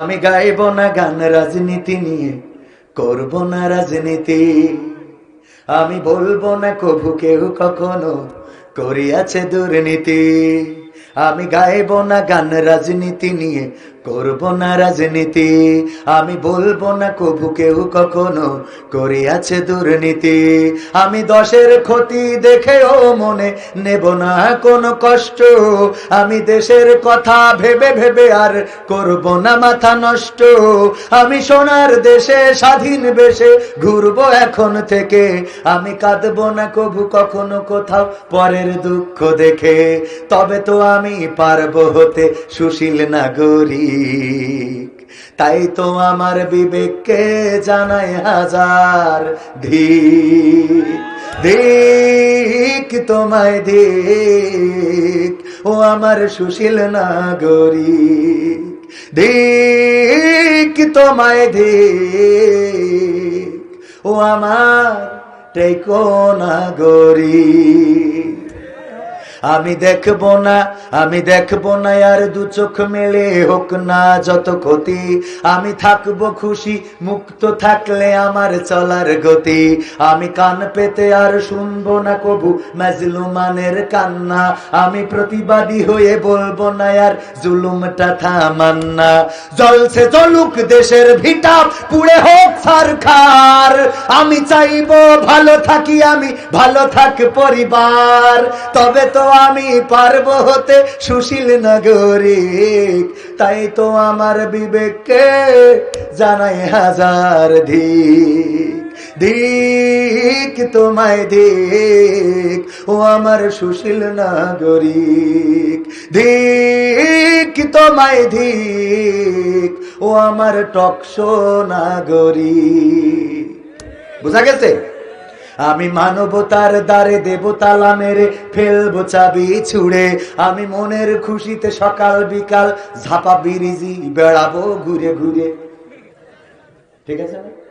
আমি গাইব না গান রাজনীতি নিয়ে, করব না রাজনীতি। আমি বলব না কভু কেউ কখনো করিয়াছে দুর্নীতি। আমি গাইব না গান রাজনীতি নিয়ে করব না রাজনীতি। আমি বলব না কভু কেউ কখনো করিয়াছে দুর্নীতি। আমি দশের ক্ষতি দেখেও মনে নেব না কোনো কষ্ট। আমি দেশের কথা ভেবে ভেবে আর করব না মাথা নষ্ট। আমি সোনার দেশে স্বাধীন বেশে ঘুরবো এখন থেকে। আমি কাঁদবো না কভু কখনো কোথাও পরের দুঃখ দেখে। তবে তো আমি পারব হতে সুশীল নাগরিক। তাই তো আমার বিবেককে জানাই হাজার ধিক দিক তোমায় দিক, ও আমার সুশীল নাগরিক। দিক তোমায় দিক, ও আমার টেকো নাগরিক। আমি দেখব না, আমি দেখব না আর দু চোখ মেলে হোক না যত ক্ষতি। আমি থাকব খুশি, মুক্ত থাকলে আমার চলার গতি। আমি কান পেতে আর শুনব না কবু মাজলুমানের কান্না। আমি প্রতিবাদী হয়ে বলব না আর জুলুমটা থামান্না জলছে জলুক দেশের ভিটা, পুড়ে হোক সরকার আমি চাইব ভালো থাকি আমি, ভালো থাক পরিবার। তবে তো আমি পারব হতে সুশীল নাগরিক। তাই তো আমার বিবেককে জানাই হাজার দিক। দিক তোমায় দিক, ও আমার সুশীল নাগরিক। দিক তোমায় দিক, ও আমার টকশো নাগরিক। বুঝা গেছে? আমি মানবতার দ্বারে দেবতালা মেরে ফেলব চাবি ছুড়ে আমি মনের খুশিতে সকাল বিকাল ঝাপা বিরিজি বেড়াবো ঘুরে ঘুরে ঠিক আছে?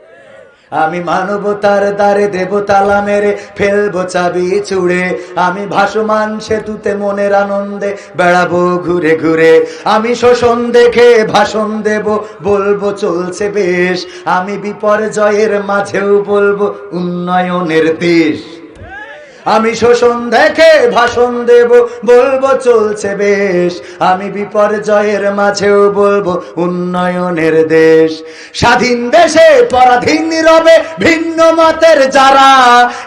আমি মানবতার দ্বারে দেবতালা মেরে ফেলব চাবি ছুড়ে। আমি ভাসমান সেতুতে মনের আনন্দে বেড়াবো ঘুরে ঘুরে। আমি শোষণ দেখে ভাষণ দেব, বলব চলছে বেশ। আমি বিপর্যয়ের মাঝেও বলব উন্নয়নের দেশ। আমি শোষণ দেখে ভাষণ দেব, বলব চলছে বেশ। আমি বিপর্যয়ের মাঝেও বলব উন্নয়নের দেশ। স্বাধীন দেশে পরাধীন রবে ভিন্ন মতের যারা।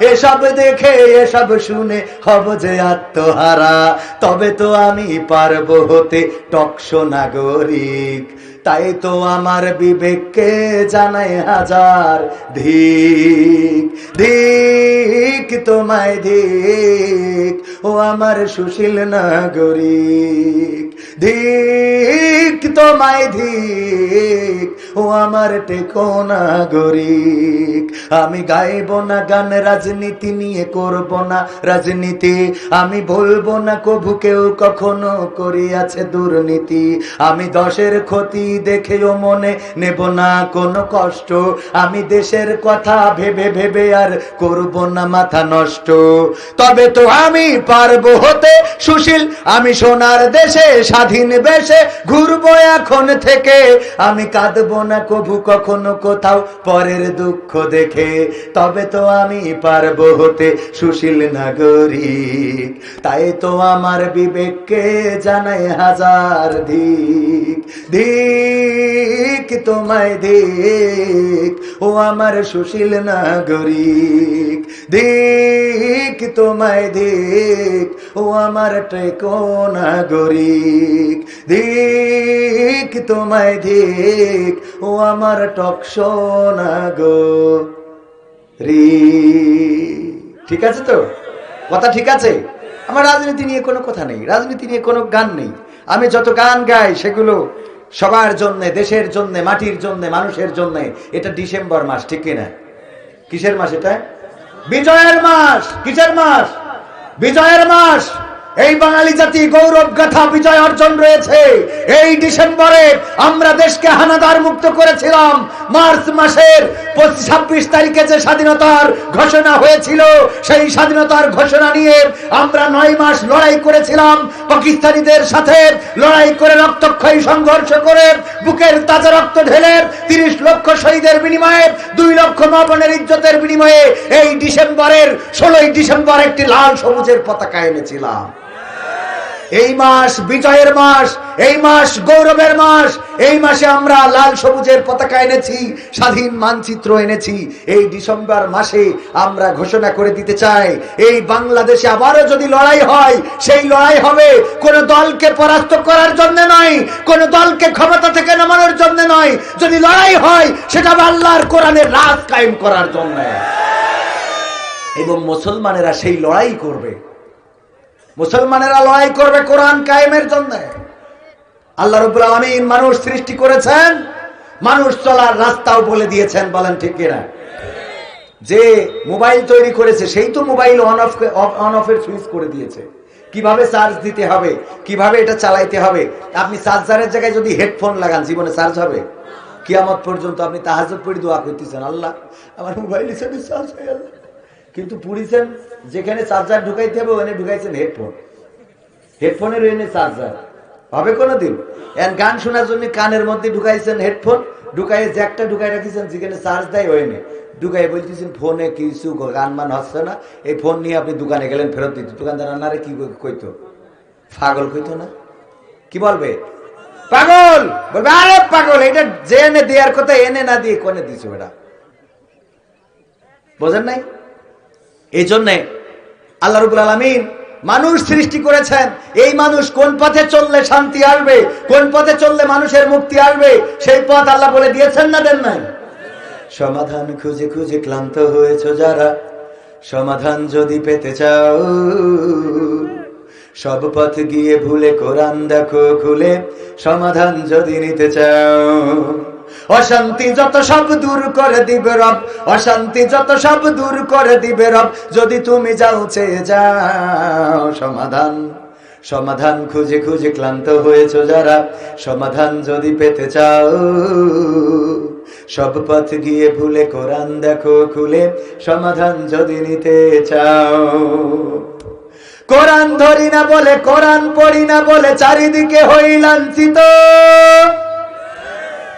এসব দেখে, এসব শুনে হব যে আত্মহারা। তবে তো আমি পারব হতে টকশো নাগরিক তাই তো আমার বিবেককে জানাই হাজার ধিক ধিক তোমায় ধিক ও আমার সুশীল নাগরিক। ধিক তোমায় ধিক ও আমার টেকো নাগরিক। আমি গাইব না গান, রাজনীতি নিয়ে করব না রাজনীতি। আমি বলব না, কভু কেউ কখনো করিয়াছে দুর্নীতি। আমি দশের ক্ষতি দেখেও মনে নেব না কোনো কষ্ট। আমি দেশের কথা ভেবে ভেবে আর করব না মাথা নষ্ট। তবে তো আমি পারব হতে, সুশীল, আমি সোনার দেশে, স্বাধীন বেশে ঘুরবো এখন থেকে। আমি কাঁদবো না কভু কখনো কোথাও পরের দুঃখ দেখে। তবে তো আমি পারব হতে, সুশীল নাগরিক। তাই তো আমার বিবেককে জানাই হাজার দিক। দিক তোমায় দিক ও আমার সুশীল নাগরিক দিক তোমায় দিক ও আমার টেকো নাগরিক দিক তোমায় দিক ও আমার টকশো নাগরিক। ঠিক আছে তো? কথা ঠিক আছে? আমার রাজনীতি নিয়ে কোনো কথা নেই, রাজনীতি নিয়ে কোনো গান নেই। আমি যত গান গাই, সেগুলো সবার জন্য, দেশের জন্য, মাটির জন্য, মানুষের জন্য। এটা ডিসেম্বর মাস, ঠিক কিনা? কিসের মাস এটা? বিজয়ের মাস! কিসের মাস? বিজয়ের মাস! এই বাঙালি জাতি গৌরব গাথা বিজয় অর্জন রয়েছে। এই ডিসেম্বরে আমরা দেশকে হানাদার মুক্ত করেছিলাম। মার্চ মাসের ছাব্বিশ তারিখে যে স্বাধীনতার ঘোষণা হয়েছিল, সেই স্বাধীনতার ঘোষণা নিয়ে আমরা নয় মাস লড়াই করেছিলাম। পাকিস্তানিদের সাথে লড়াই করে রক্তক্ষয়ী সংঘর্ষ করে বুকের তাজা রক্ত ঢেলে তিরিশ লক্ষ শহীদের বিনিময়ে, দুই লক্ষ নবনের ইজ্জতের বিনিময়ে এই ডিসেম্বরের ষোলোই ডিসেম্বর একটি লাল সবুজের পতাকা এনেছিলাম। এই মাস বিজয়ের মাস, এই মাস গৌরবের মাস, এই মাসে আমরা লাল সবুজের পতাকা এনেছি, স্বাধীন মানচিত্র এনেছি। এই ডিসেম্বর মাসে আমরা ঘোষণা করে দিতে চাই, এই বাংলাদেশে আবারও যদি লড়াই হয়, সেই লড়াই হবে কোন দলকে পরাস্ত করার জন্য নয়, কোন দলকে ক্ষমতা থেকে নামানোর জন্য নয়। যদি লড়াই হয়, সেটা আল্লাহর কোরআনের রাজ কায়েম করার জন্য। এবং মুসলমানেরা সেই লড়াই করবে। মুসলমানেরা লড়াই করবে কোরআন কায়েমের জন্য। আল্লাহ রবুল আলমিন মানুষ সৃষ্টি করেছেন, মানুষ চলার রাস্তাও বলে দিয়েছেন, বলেন ঠিক কিনা? যে মোবাইল তৈরি করেছে, সেই তো মোবাইল অন অফ অন অফের সুইচ করে দিয়েছে। কীভাবে চার্জ দিতে হবে, কীভাবে এটা চালাইতে হবে? আপনি চার্জারের জায়গায় যদি হেডফোন লাগান, জীবনে চার্জ হবে? কিয়ামত পর্যন্ত আপনি তাহাজত পড়ি দোয়া করতেছেন, আল্লাহ, আমার মোবাইল হিসেবে চার্জ হয়ে গেল। কিন্তু পুরিছেন যেখানে চার্জার ঢুকাইতে হবে, ওখানে ঢুকাইছেন হেডফোন হেডফোনের এনে চার্জার হবে কোনোদিন? গান শোনার জন্য কানের মধ্যে ঢুকাইছেন হেডফোন ঢুকাই জ্যাকটা ঢুকাই রাখিছেন, যেখানে চার্জ দেয় ওখানে। ঢুকাই বলতেছেন, ফোনে কিছু গান মান হচ্ছে না। এই ফোন নিয়ে আপনি দোকানে গেলেন ফেরত দিতে। দোকানদার আনারে কি কইতো? পাগল কইতো না। কি বলবে? পাগল! বলবে, আরে পাগল, এটা যে এনে দেওয়ার কথা, এনে না দিয়ে কোনে দিছো এটা বোঝেন নাই? এই জন্যে আল্লাহ রবুল আলমিন মানুষ সৃষ্টি করেছেন। এই মানুষ কোন পথে চললে শান্তি আসবে? কোন পথে চললে মানুষের মুক্তি আসবে? সেই পথ আল্লাহ বলে দিয়েছেন না দেন নাই? সমাধান খুঁজে খুঁজে ক্লান্ত হয়েছ যারা। সমাধান যদি পেতে চাও, সব পথ গিয়ে ভুলে কোরআন দেখো খুলে। সমাধান যদি নিতে চাও অশান্তি যত সব দূর করে দিবে রব, অশান্তি যত সব দূর করে দিবে রব। যদি তুমি যাও, চেয়ে যাও সমাধান। সমাধান খুঁজে খুঁজে ক্লান্ত হয়েছ যারা, সমাধান যদি পেতে চাও। সব পথ গিয়ে ভুলে কোরআন দেখো খুলে, সমাধান যদি নিতে চাও। কোরআন ধরি না বলে, কোরআন পড়ি না বলে, চারিদিকে হই লাঞ্ছিত।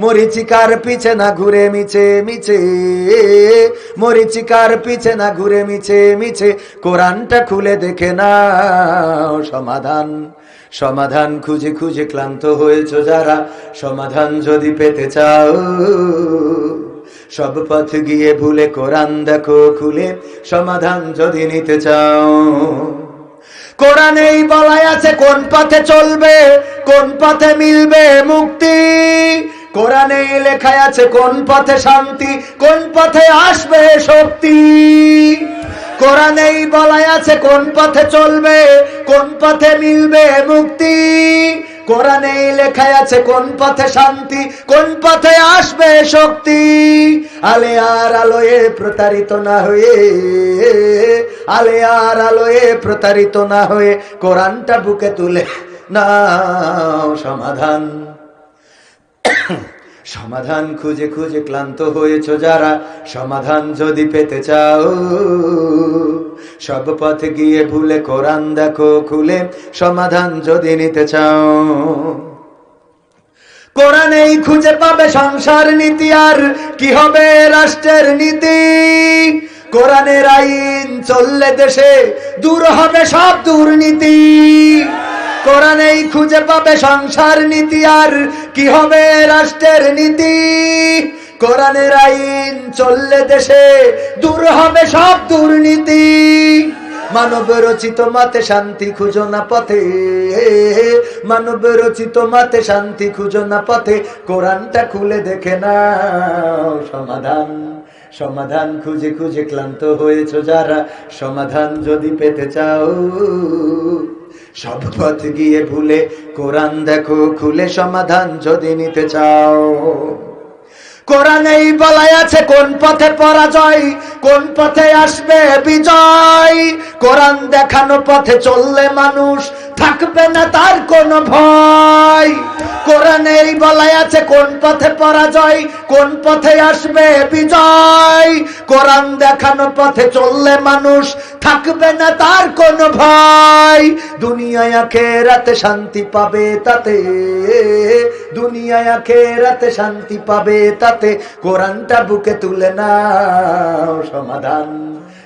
মরিচিকার পিছে না ঘুরে মিছে মিছে। মরিচিকার পিছে না ঘুরে মিছে মিছে। কোরআনটা খুলে দেখে না সমাধান। সমাধান খুঁজে খুঁজে ক্লান্ত হয়েছ যারা। সমাধান যদি পেতে চাও, সব পথ গিয়ে ভুলে কোরআন দেখো খুলে। সমাধান যদি নিতে চাও, কোরআনেই বলাই আছে কোন পথে চলবে, কোন পথে মিলবে মুক্তি। কোরআনে লেখায় আছে কোন পথে শান্তি, কোন পথে আসবে শক্তি। কোরআনেই বলাই আছে কোন পথে চলবে, কোন পথে মিলবে মুক্তি। কোরআনেই লেখায় আছে কোন পথে শান্তি, কোন পথে আসবে শক্তি। আলে আর আলোয়ে প্রতারিত না হয়ে আলে আর আলোয়ে প্রতারিত না হয়ে কোরআনটা বুকে তুলে না সমাধান। সমাধান খুঁজে খুঁজে ক্লান্ত হয়েছ যারা, সমাধান যদি পেতে চাও। সব পথে গিয়ে ভুলে কোরআন দেখো, খুলে সমাধান যদি নিতে চাও। কোরআনেই খুঁজে পাবে সংসার নীতি, আর কি হবে রাষ্ট্রের নীতি? কোরআনের আইন চললে দেশে দূর হবে সব দুর্নীতি। কোরআনেই খুঁজে পাবে সংসার নীতি আর কি হবে রাষ্ট্রের নীতি। কোরআনের আইন চললে দেশে দূর হবে সব দুর্নীতি। মানব রচিত মাতে শান্তি খুঁজো না পথে। মানব রচিত মাতে শান্তি খুঁজো না পথে। কোরআনটা খুলে দেখে না সমাধান। সমাধান খুঁজে খুঁজে ক্লান্ত হয়েছ যারা। সমাধান যদি পেতে চাও সব পথ গিয়ে ভুলে কোরআন দেখো, খুলে সমাধান যদি নিতে চাও। কোরআনেই বলাই আছে, কোন পথে পরাজয়, কোন পথে আসবে বিজয়। কোরআন দেখানো পথে চললে মানুষ থাকবে না তার কোনো ভয়। কোরআনেই বলাই আছে কোন পথে পরাজয়, কোন পথে আসবে বিজয়। কোরআন দেখানো পথে চললে মানুষ থাকবে না তার কোনো ভয়। দুনিয়ায় আখেরাতে শান্তি পাবে তাতে। দুনিয়ায় আখেরাতে শান্তি পাবে তাতে। কোরআনটা বুকে তুলে নাও সমাধান।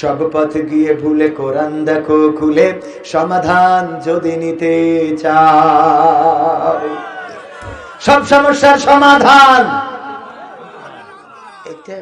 সব পথ গিয়ে ভুলে কোরআন দেখো খুলে, সমাধান যদি নিতে চাও। সব সমস্যার সমাধান। এটা